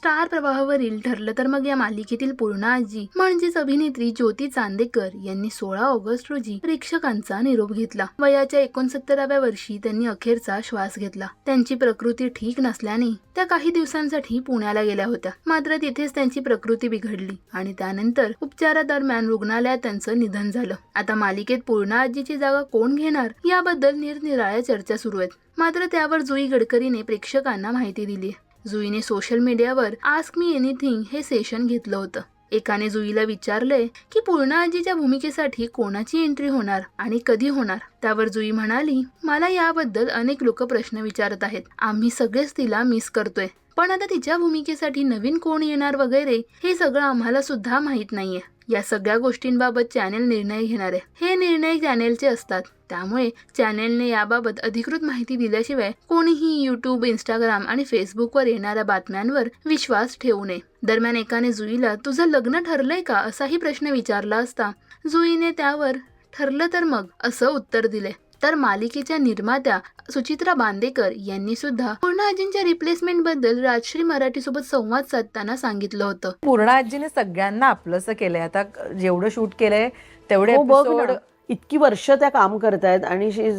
Star प्रवाहावरील ठरलं तर मग या मालिकेतील पूर्ण आजी म्हणजेच अभिनेत्री ज्योती चांदेकर यांनी सोळा ऑगस्ट रोजी प्रेक्षकांचा निरोप घेतला. वयाच्या एकोणसत्तराव्या वर्षी त्यांनी अखेरचा श्वास घेतला. त्यांची प्रकृती ठीक नसल्याने त्या काही दिवसांसाठी पुण्याला गेल्या होत्या. मात्र तिथेच त्यांची प्रकृती बिघडली आणि त्यानंतर उपचारादरम्यान रुग्णालयात त्यांचं निधन झालं. आता मालिकेत पूर्ण आजीची जागा कोण घेणार याबद्दल निरनिराळ्या चर्चा सुरू आहेत. मात्र त्यावर जुई गडकरीने प्रेक्षकांना माहिती दिली जुईने सोशल मीडियावर आस्क मी एनिथिंग हे सेशन घेतलं होतं. एकाने जुईला विचारलंय की पूर्ण आजीच्या भूमिकेसाठी कोणाची एंट्री होणार आणि कधी होणार? त्यावर जुई म्हणाली मला याबद्दल अनेक लोक प्रश्न विचारत आहेत. आम्ही सगळेच तिला मिस करतोय. पण आता तिच्या भूमिकेसाठी नवीन कोण येणार वगैरे हे सगळं आम्हाला सुद्धा माहीत नाहीये. या सगळ्या गोष्टींबाबत चॅनेल निर्णय घेणार आहे. हे निर्णय चॅनेलचे असतात. त्यामुळे चॅनेलने याबाबत अधिकृत माहिती दिल्याशिवाय कोणीही युट्यूब इंस्टाग्राम आणि फेसबुकवर येणाऱ्या बातम्यांवर विश्वास ठेवू नये. दरम्यान एकाने जुईला तुझं लग्न ठरलंय का? असाही प्रश्न विचारला असता जुईने त्यावर ठरलं तर मग असं उत्तर दिले. तर मालिकेच्या निर्मात्या सुचित्रा बांदेकर यांनी सुद्धा पूर्ण आजींच्या रिप्लेसमेंटबद्दल राजश्री मराठी सोबत संवाद साधताना सांगितलं होतं. पूर्ण आजीने सगळ्यांना आपलंसं केलंय. आता जेवढं शूट केलंय तेवढे हो बघ ना. इतकी वर्ष त्या काम करतायत आणि she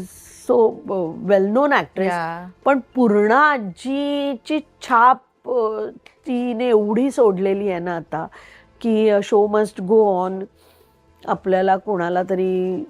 so well known actress Yeah. पण पूर्ण आजीची छाप अ, तिने एवढी सोडलेली आहे ना आता की शो मस्ट गो ऑन आपल्याला कोणाला तरी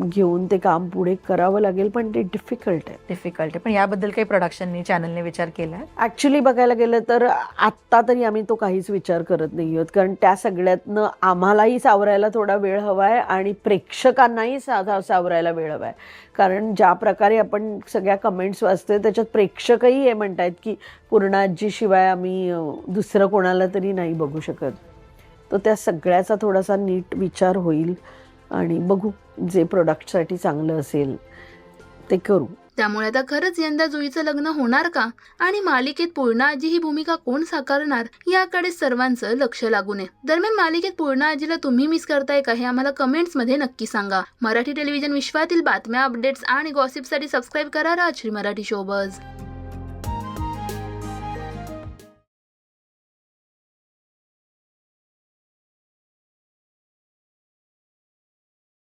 घेऊन ते काम पुढे करावं लागेल पण ते डिफिकल्ट आहे. डिफिकल्ट आहे. पण याबद्दल काही प्रोडक्शननी चॅनलने विचार केलाय ॲक्च्युली बघायला गेलं तर आत्ता तरी आम्ही तो काहीच विचार करत नाही आहोत कारण त्या सगळ्यातनं आम्हालाही सावरायला थोडा वेळ हवा आहे आणि प्रेक्षकांनाही सा सावरायला वेळ हवा आहे. कारण ज्या प्रकारे आपण सगळ्या कमेंट्स वाचतोय त्याच्यात प्रेक्षकही हे म्हणतायत की पूर्णाजीशिवाय आम्ही दुसरं कोणाला तरी नाही बघू शकत. तर त्या सगळ्याचा थोडासा नीट विचार होईल. आणि बघू जे प्रोडक्टसाठी चांगलं असेल ते करू. त्यामुळे आता खरंच यंदा जुईचं लग्न होणार का? आणि मालिकेत पूर्ण आजी ही भूमिका कोण साकारणार? याकडे सर्वांचं लक्ष लागू नये. दरम्यान मालिकेत पूर्ण आजीला तुम्ही मिस करताय का हे आम्हाला कमेंट्समध्ये नक्की सांगा. मराठी टेलिव्हिजन विश्वातील बातम्या अपडेट्स आणि गॉसिपसाठी सबस्क्राईब करा राजश्री मराठी शोबज